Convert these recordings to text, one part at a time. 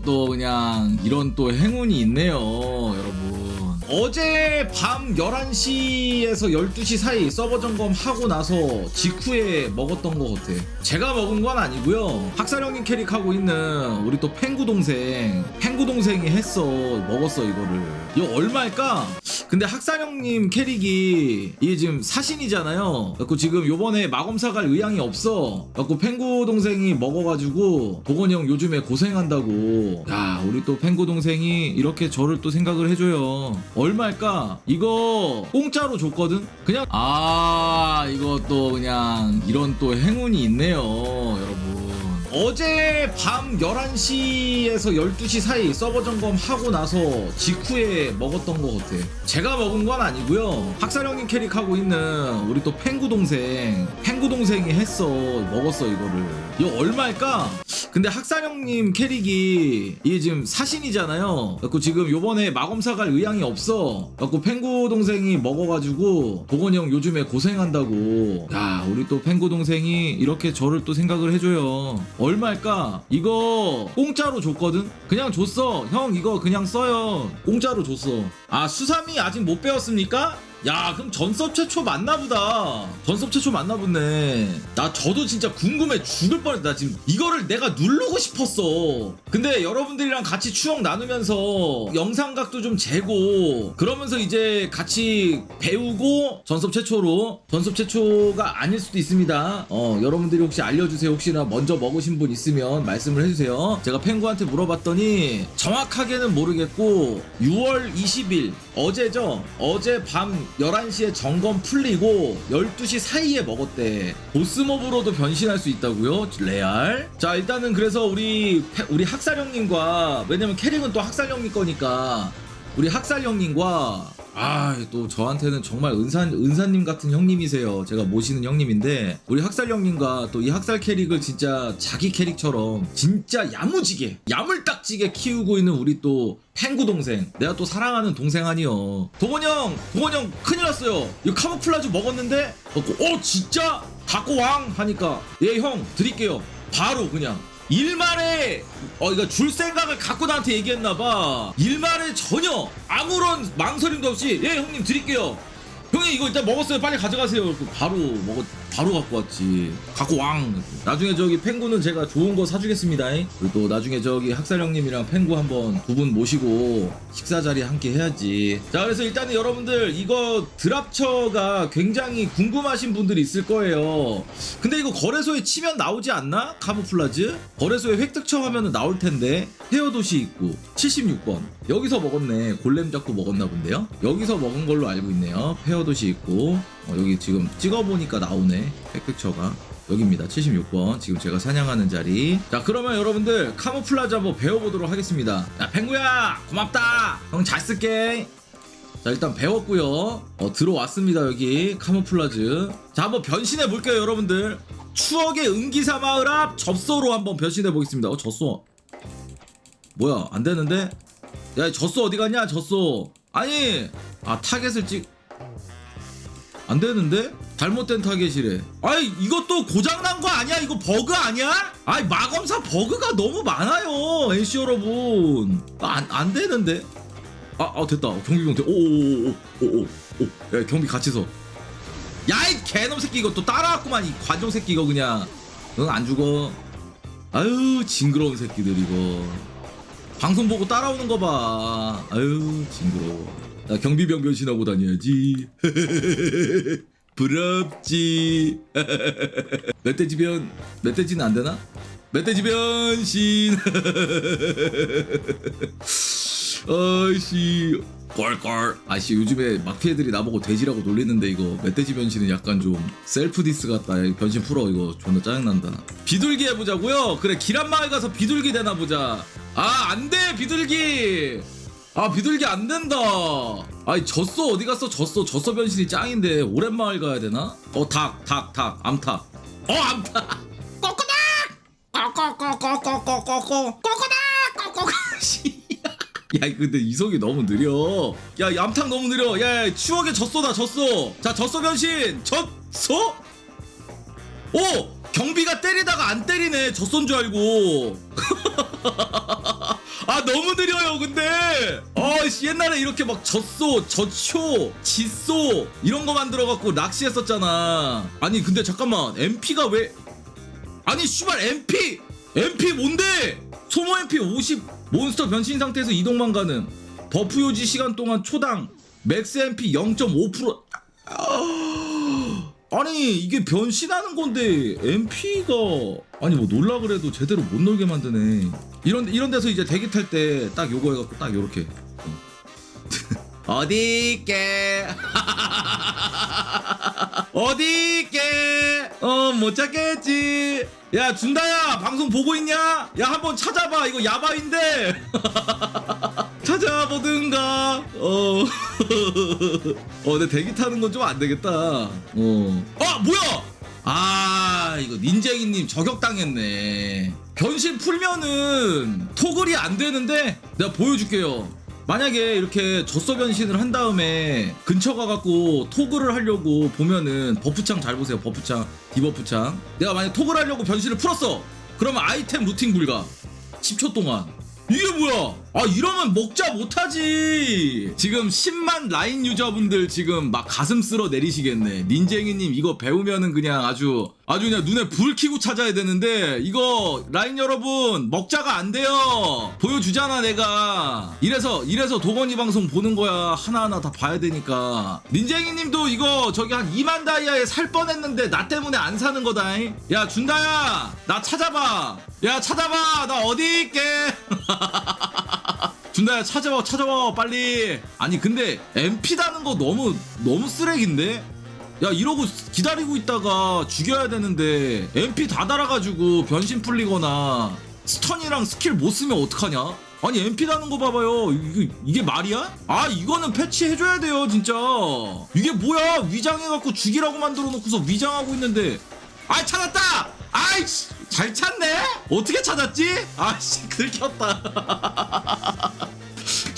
이것도 그냥 이런 또 행운이 있네요. 어제 밤 11시에서 12시 사이 서버 점검하고 나서 직후에 먹었던 것 같아. 제가 먹은 건 아니고요. 학사령님 캐릭하고 있는 우리 또 펭구 동생, 펭구 동생이 했어. 먹었어, 이거를. 이거 얼마일까? 근데 학사령님 캐릭이 이게 지금 사신이잖아요. 그래고 지금 요번에 마검사 갈 의향이 없어. 그래고 펭구 동생이 먹어가지고 도건이 형 요즘에 고생한다고. 야 우리 또 펭구 동생이 이렇게 저를 또 생각을 해줘요. 얼마일까? 이거 공짜로 줬거든. 그냥 아 이것도 그냥 이런 또 행운이 있네요, 여러분. 어제 밤 11시에서 12시 사이 서버 점검하고 나서 직후에 먹었던 것 같아. 제가 먹은 건 아니고요. 학사령님 캐릭하고 있는 우리 또 펭구 동생, 펭구 동생이 했어. 먹었어, 이거를. 이거 얼마일까? 근데 학사령님 캐릭이 이게 지금 사신이잖아요. 그래고 지금 요번에 마검사 갈 의향이 없어. 그래고 펭구 동생이 먹어가지고 도건이 형 요즘에 고생한다고. 야, 우리 또 펭구 동생이 이렇게 저를 또 생각을 해줘요. 얼마일까? 이거 공짜로 줬거든? 그냥 줬어. 형 이거 그냥 써요. 공짜로 줬어. 아, 수삼이 아직 못 배웠습니까? 야 그럼 전섭 최초 맞나보다. 전섭 최초 맞나보네. 나 저도 진짜 궁금해. 죽을 뻔했다 나 지금 이거를 내가 누르고 싶었어. 근데 여러분들이랑 같이 추억 나누면서 영상각도 좀 재고 그러면서 이제 같이 배우고 전섭 최초로 전섭 최초가 아닐 수도 있습니다. 어 여러분들이 혹시 알려주세요. 혹시나 먼저 먹으신 분 있으면 말씀을 해주세요. 제가 펭구한테 물어봤더니 정확하게는 모르겠고 6월 20일 어제죠? 어제 밤 11시에 점검 풀리고 12시 사이에 먹었대. 보스몹으로도 변신할 수 있다고요? 레알. 자, 일단은 그래서 우리 패- 우리 학살 형님과 왜냐면 캐릭은 또 학살 형님 거니까 우리 학살 형님과 아, 또 저한테는 정말 은산 은사님 같은 형님이세요. 제가 모시는 형님인데 우리 학살 형님과 또 이 학살 캐릭을 진짜 자기 캐릭처럼 진짜 야무지게 야물딱지게 키우고 있는 우리 또 펭구 동생. 내가 또 사랑하는 동생 아니요. 도건 형, 도건 형 큰일 났어요. 이거 카모플라즈 먹었는데 어 진짜 갖고 왕 하니까 예 형 드릴게요. 바로 그냥 일말에 어 이거 줄 생각을 갖고 나한테 얘기했나봐. 일말에 전혀 아무런 망설임도 없이 예 형님 드릴게요. 형님 이거 일단 먹었어요. 빨리 가져가세요. 바로 먹었 바로 갖고 왔지. 갖고 왕. 나중에 저기 펭구는 제가 좋은 거 사주겠습니다. 그리고 또 나중에 저기 학살 형님이랑 펭구 한번 두 분 모시고 식사 자리 함께 해야지. 자 그래서 일단은 여러분들 이거 드랍처가 굉장히 궁금하신 분들이 있을 거예요. 근데 이거 거래소에 치면 나오지 않나? 카모플라즈? 거래소에 획득처 하면 나올 텐데. 헤어도시 있고 76번. 여기서 먹었네. 골렘 잡고 먹었나 본데요? 여기서 먹은 걸로 알고 있네요. 페어도시 있고 어, 여기 지금 찍어보니까 나오네 획득처가. 여기입니다. 76번. 지금 제가 사냥하는 자리. 자 그러면 여러분들 카모플라즈 한번 배워보도록 하겠습니다. 야 펭구야! 고맙다! 형 잘 쓸게. 자 일단 배웠고요. 어 들어왔습니다 여기. 카모플라즈. 자 한번 변신해 볼게요 여러분들. 추억의 은기사 마을 앞 접소로 한번 변신해 보겠습니다. 어 젖소. 뭐야 안 되는데? 야이 젖소 어디 갔냐 젖소? 아니! 아 타겟을 찍 안 되는데? 잘못된 타겟이래. 아이, 이것도 고장난 거 아니야? 이거 버그 아니야? 아이, 마검사 버그가 너무 많아요. NC 여러분. 아, 안, 안 되는데? 아, 아, 됐다. 경비병 돼. 오오오오오 오. 오. 야, 경비 같이 서. 야, 이 개놈 새끼 이거 또 따라왔구만. 이 관종 새끼 이거 그냥. 응, 안 죽어. 아유, 징그러운 새끼들 이거. 방송 보고 따라오는 거 봐. 아유, 징그러워. 나 경비병 변신하고 다녀야지. 부럽지. 멧돼지 변, 멧돼지는 안 되나? 멧돼지 변신. 아이씨. 꼴꼴. 아씨 요즘에 마피애들이 나보고 돼지라고 놀리는데 이거 멧돼지 변신은 약간 좀 셀프 디스 같다. 야, 변신 풀어 이거 존나 짜증난다. 비둘기 해보자고요. 그래 기란마을 가서 비둘기 되나 보자. 아 안 돼 비둘기. 아 비둘기 안 된다. 아이 젖소 어디 갔어? 젖소 젖소 변신이 짱인데 오랜마을 가야 되나? 어닭닭닭 암탉. 어 암탉. 꼬꼬닥. 꼬꼬꼬꼬꼬꼬꼬꼬 꼬꼬닥 꼬꼬. 씨. 야 근데 이성이 너무 느려. 야 얌탕 너무 느려. 야, 야 추억의 젖소다 젖소. 자 젖소 변신 젖소. 오 경비가 때리다가 안 때리네 젖소인 줄 알고. 너무 느려요 근데. 아씨 옛날에 이렇게 막 젖소 젖쇼 짖소 이런 거 만들어 갖고 낚시했었잖아. 아니 근데 잠깐만. MP가 왜? 아니 슈발 MP MP 뭔데? 소모 MP 50 몬스터 변신 상태에서 이동만 가능 버프 요지 시간 동안 초당. 맥스 MP 0.5%아 니 이게 변신하는 건데 MP가 아니 뭐 놀라 그래도 제대로 못 놀게 만드네. 이런 이런 데서 이제 대기 탈 때 딱 요거 해갖고 딱 요렇게. 어디 있게? 어디 있게? 어못 찾겠지 야 준다야 방송 보고 있냐 야 한번 찾아봐 이거 야바인데 찾아보든가 어 어, 근데 대기 타는 건 좀 안 되겠다. 어. 아, 뭐야? 아, 이거 닌쟁이님 저격당했네. 변신 풀면은 토글이 안 되는데 내가 보여줄게요. 만약에 이렇게 젖소 변신을 한 다음에 근처 가갖고 토글을 하려고 보면은 버프창 잘 보세요. 버프창, 디버프창. 내가 만약 토글 하려고 변신을 풀었어. 그러면 아이템 루팅 불가. 10초 동안. 이게 뭐야? 아 이러면 먹자 못하지. 지금 10만 라인 유저분들 지금 막 가슴 쓸어 내리시겠네. 닌쟁이님 이거 배우면은 그냥 아주 아주 그냥 눈에 불 켜고 찾아야 되는데 이거 라인 여러분 먹자가 안 돼요. 보여주잖아 내가. 이래서 이래서 도건이 방송 보는 거야 하나하나 다 봐야 되니까. 닌쟁이님도 이거 저기 한 2만 다이아에 살 뻔했는데 나 때문에 안 사는 거다. 야 준다야 나 찾아봐. 야 찾아봐 나 어디 있게. 준다야 찾아와 찾아와 빨리. 아니 근데 MP 다는 거 너무 너무 쓰레기인데? 야 이러고 기다리고 있다가 죽여야 되는데 MP 다 달아가지고 변신 풀리거나 스턴이랑 스킬 못 쓰면 어떡하냐? 아니 MP 다는 거 봐봐요. 이게, 이게 말이야? 아 이거는 패치해줘야 돼요 진짜. 이게 뭐야? 위장해갖고 죽이라고 만들어 놓고서 위장하고 있는데. 아 찾았다! 아이씨 잘 찾네? 어떻게 찾았지? 아씨 들켰다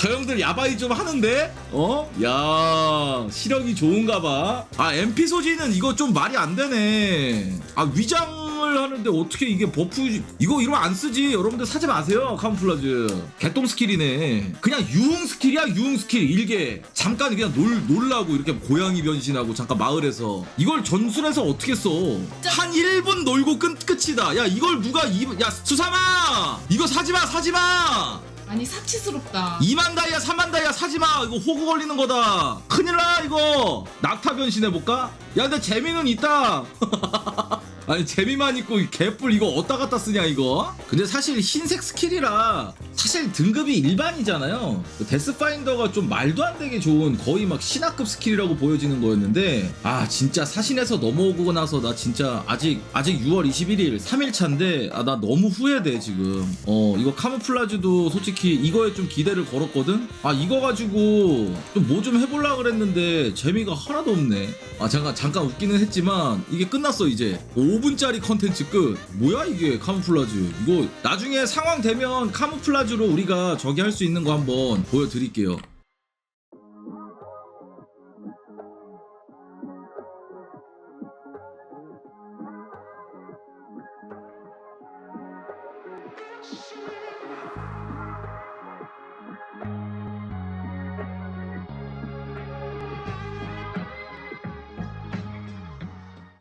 저 형들 야바이 좀 하는데? 어? 야 시력이 좋은가 봐. 아 MP 소지는 이거 좀 말이 안 되네. 아 위장 을 하는데 어떻게 이게 버프 이거 이러면 안 쓰지. 여러분들 사지 마세요. 카모플라즈. 개똥 스킬이네. 그냥 유흥 스킬이야 유흥 스킬 일개. 잠깐 그냥 놀 놀라고 이렇게 고양이 변신하고 잠깐 마을에서 이걸 전술해서 어떻게 써? 한 1분 놀고 끝 끝이다. 야 이걸 누가 이 야 수사마 이거 사지 마 사지 마. 아니 사치스럽다. 2만 다이아 3만 다이아 사지 마 이거 호구 걸리는 거다 큰일 나 이거 낙타 변신해 볼까? 야 근데 재미는 있다 아니 재미만 있고 이 개뿔 이거 어디다 갖다 쓰냐 이거? 근데 사실 흰색 스킬이라 사실 등급이 일반이잖아요. 그 데스파인더가 좀 말도 안 되게 좋은 거의 막 신화급 스킬이라고 보여지는 거였는데 아 진짜 사신에서 넘어오고 나서 나 진짜 아직 아직 6월 21일 3일차인데 아 나 너무 후회돼 지금. 어 이거 카모플라즈도 솔직히 이거에 좀 기대를 걸었거든? 아 이거 가지고 좀 뭐 좀 해볼라 그랬는데 재미가 하나도 없네. 아 잠깐 잠깐 웃기는 했지만 이게 끝났어 이제 5분짜리 컨텐츠 끝. 뭐야 이게? 카모플라즈. 이거 나중에 상황 되면 카모플라즈로 우리가 저기 할 수 있는 거 한번 보여드릴게요